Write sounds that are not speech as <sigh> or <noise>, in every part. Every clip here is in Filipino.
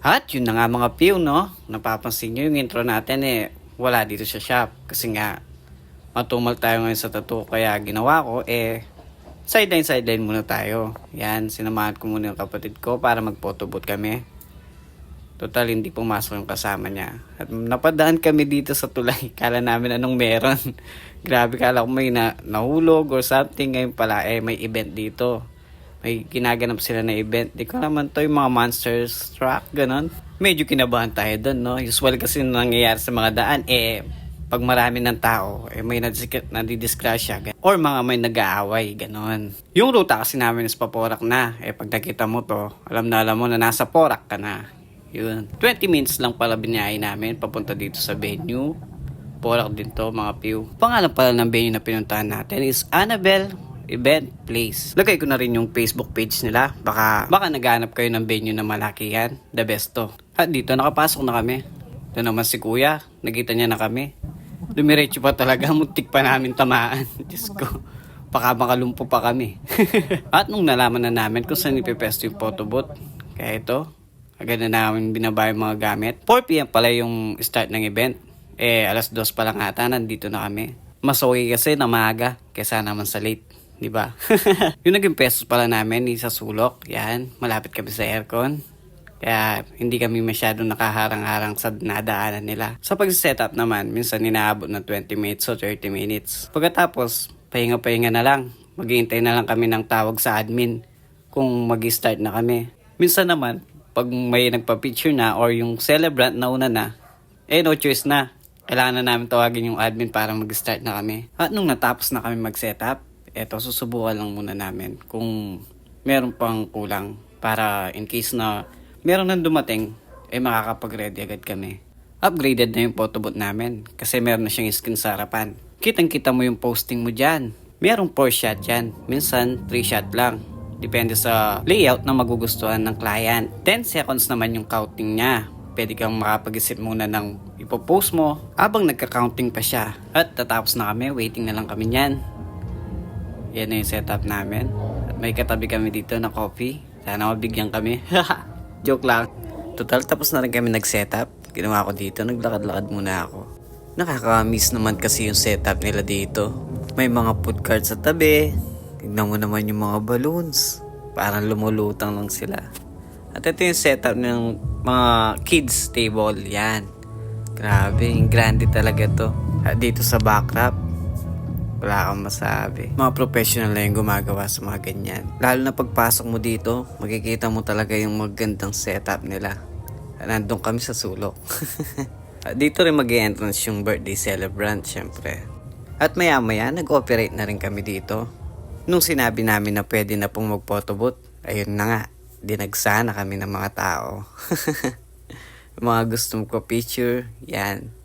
At yun na nga mga piw, no? Napapansin nyo yung intro natin eh, wala dito sa shop. Kasi nga, matumal tayo ngayon sa tattoo. Kaya ginawa ko eh, sideline sideline muna tayo. Yan, sinamahan ko muna yung kapatid ko para mag-photobooth kami. Total, hindi pumasok yung kasama niya. At napadaan kami dito sa tulay. <laughs> Kala namin anong meron. <laughs> Grabe, kala ko may na, nahulog or something. Ngayon pala, eh, may event dito. May ginaganap sila na event. Di ko naman to yung mga monsters truck, ganon. Medyo kinabahan tayo doon, no? Usual kasi nangyayari sa mga daan, eh, pag marami ng tao, eh, may gan- Or mga may nag-aaway, ganon. Yung ruta kasi namin is paporak na. Eh, pag nakita mo to, alam na alam mo na nasa porak ka na. Yun. 20 minutes lang pala binahay namin papunta dito sa venue. Porak din to, mga pew. Pangalan pala ng venue na pinuntahan natin is Annabelle Event Place. Lagay ko na rin yung Facebook page nila. Baka, baka naghanap kayo ng venue na malaki yan. The best to. At dito, nakapasok na kami. Ito naman si kuya. Nakita niya na kami. Dumiretso pa talaga. <laughs> Muntik pa namin tamaan. <laughs> Diyos ko. Baka makalumpo pa kami. <laughs> At nung nalaman na namin kung saan ipipesto yung photobooth, kaya ito, agad na namin binaba mga gamit. 4pm pala yung start ng event. Eh, alas 2 pa lang ata, nandito na kami. Mas okay kasi na maaga, kesa naman sa late. Di ba? <laughs> yung naging pesos pala namin, isa sulok. Yan, malapit kami sa aircon. Kaya hindi kami masyadong nakaharang-harang sa nadaanan nila. Sa pag-setup naman, minsan inaabot ng 20 minutes o 30 minutes. Pagkatapos, pahinga-pahinga na lang. Maghihintay na lang kami ng tawag sa admin kung mag-start na kami. Minsan naman, pag may nagpa-picture na or yung celebrant na una na, eh no choice na. Kailangan na namin tawagin yung admin para mag-start na kami. At nung natapos na kami mag-setup, eto susubukan lang muna namin kung meron pang kulang para in case na meron nang dumating, eh makakapag-ready agad kami. Upgraded na yung photobooth namin kasi meron na siyang screen sa harapan. Kitang-kita mo yung posting mo dyan. Merong 4 shot yan. Minsan 3 shot lang. Depende sa layout na magugustuhan ng client. 10 seconds naman yung counting niya. Pwede kang makapag-isip muna ng ipopost mo habang nagka-counting pa siya. At tatapos na kami, waiting na lang kami niyan. Yan na yung setup namin. At may katabi kami dito na coffee. Sana mabigyan kami. <laughs> Joke lang. Total, tapos na rin kami nag-setup. Ginawa ko dito, naglakad-lakad muna ako. Nakaka-miss naman kasi yung setup nila dito. May mga food cards sa tabi. Tignan mo naman yung mga balloons. Parang lumulutang lang sila. At ito yung setup ng mga kids table. Yan. Grabe, yung grande talaga to. At dito sa backrap, wala kang masabi. Mga professional na yung gumagawa sa mga ganyan. Lalo na pagpasok mo dito, makikita mo talaga yung magandang setup nila. Nandun kami sa sulok. <laughs> Dito rin mag entrance yung birthday celebrant, syempre. At maya maya, nag-operate na rin kami dito. Nung sinabi namin na pwede na pong mag-photobooth, ayun na nga, dinagsa na kami ng mga tao. <laughs> mga gusto magpa-picture, yan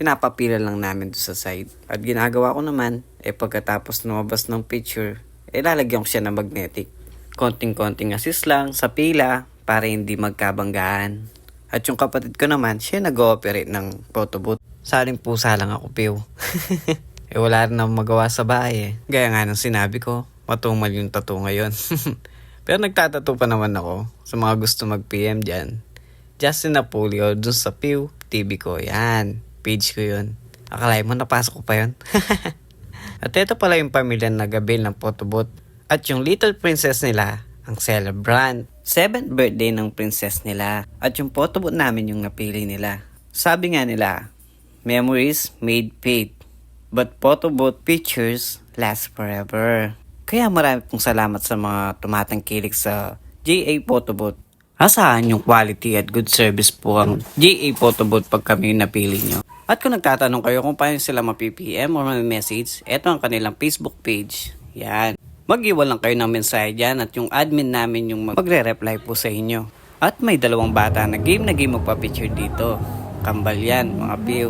pinapapila lang namin doon sa side. At ginagawa ko naman, eh pagkatapos lumabas ng picture, eh lalagyan ko siya ng magnetic. Konting-konting assist lang sa pila para hindi magkabanggaan. At yung kapatid ko naman, siya nag-ooperate ng photo booth. Saling pusa lang ako, Pew. <laughs> eh wala rin akong magawa sa bahay eh. Gaya nga ng sinabi ko, matumal yung tattoo ngayon. <laughs> Pero nagtatato pa naman ako sa mga gusto mag-PM dyan. Justin Napolio dun sa Pew TV ko. Yan. Page ko yun. Akalain mo napasok ko pa yun. <laughs> At ito pala yung pamilya na nagabil ng photobooth. At yung little princess nila, ang celebrant. Seventh birthday ng princess nila. At yung photobooth namin yung napili nila. Sabi nga nila, memories made fade. But photobooth pictures last forever. Kaya marami pong salamat sa mga tumatangkilik sa JA Photobooth. Asahan yung quality at good service po ang GA Photobooth pag kami napili nyo. At kung nagtatanong kayo kung paano sila ma-PPM or ma-message, eto ang kanilang Facebook page. Yan. Mag-iwan lang kayo ng mensahe dyan at yung admin namin yung magre-reply po sa inyo. At may dalawang bata na game na game magpa-picture dito. Kambal yan, mga view.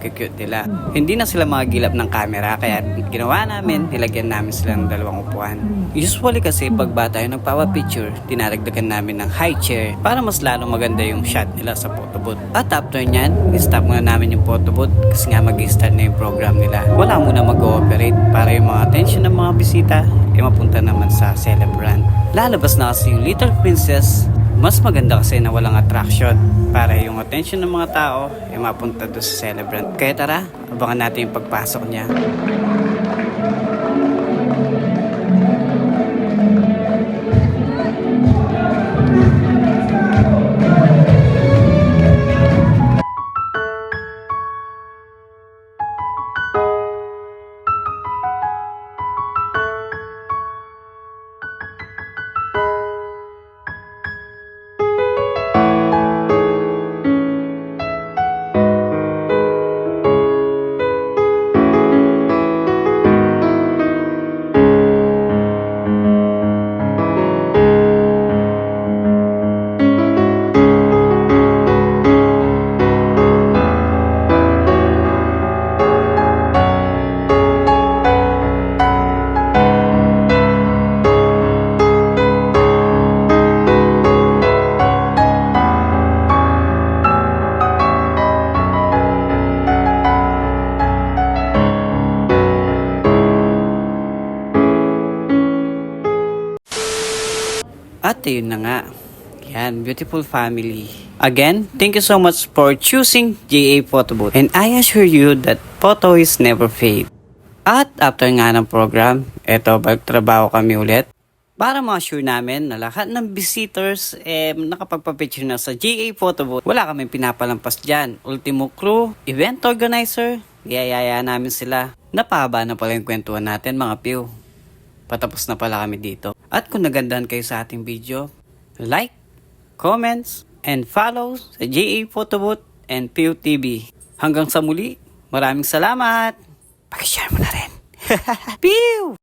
Cute nila. Hindi na sila mga gilap ng camera kaya ginawa namin, nilagyan namin sila ng dalawang upuan. Usually kasi pag ba tayo nagpapa-picture, dinaragdagan namin ng high chair para mas lalong maganda yung shot nila sa photo booth. At after nyan, stop muna namin yung photo booth kasi nga mag-start na yung program nila. Wala muna mag-ooperate para yung mga attention ng mga bisita ay mapunta naman sa celebrant. Lalabas na kasi yung Little Princess Mas maganda kasi na walang attraction para yung attention ng mga tao ay mapunta doon sa celebrant. Kaya tara, abangan natin yung pagpasok niya. At ayun na nga. Yan, beautiful family. Again, thank you so much for choosing GA Photo Booth. And I assure you that photo is never fade. At after nga ng program, eto, trabaho kami ulit. Para ma-assure namin na lahat ng visitors eh, nakapagpa-picture na sa GA Photo Booth. Wala kami pinapalampas dyan. Ultimo crew, event organizer, yayaya namin sila. Napahaba na pala yung kwentuhan natin mga pew. Patapos na pala kami dito. At kung nagandahan kayo sa ating video, like, comments, and follow sa GA Photo Booth and Pew TV. Hanggang sa muli, maraming salamat! Pakishare mo na rin. <laughs> Pew!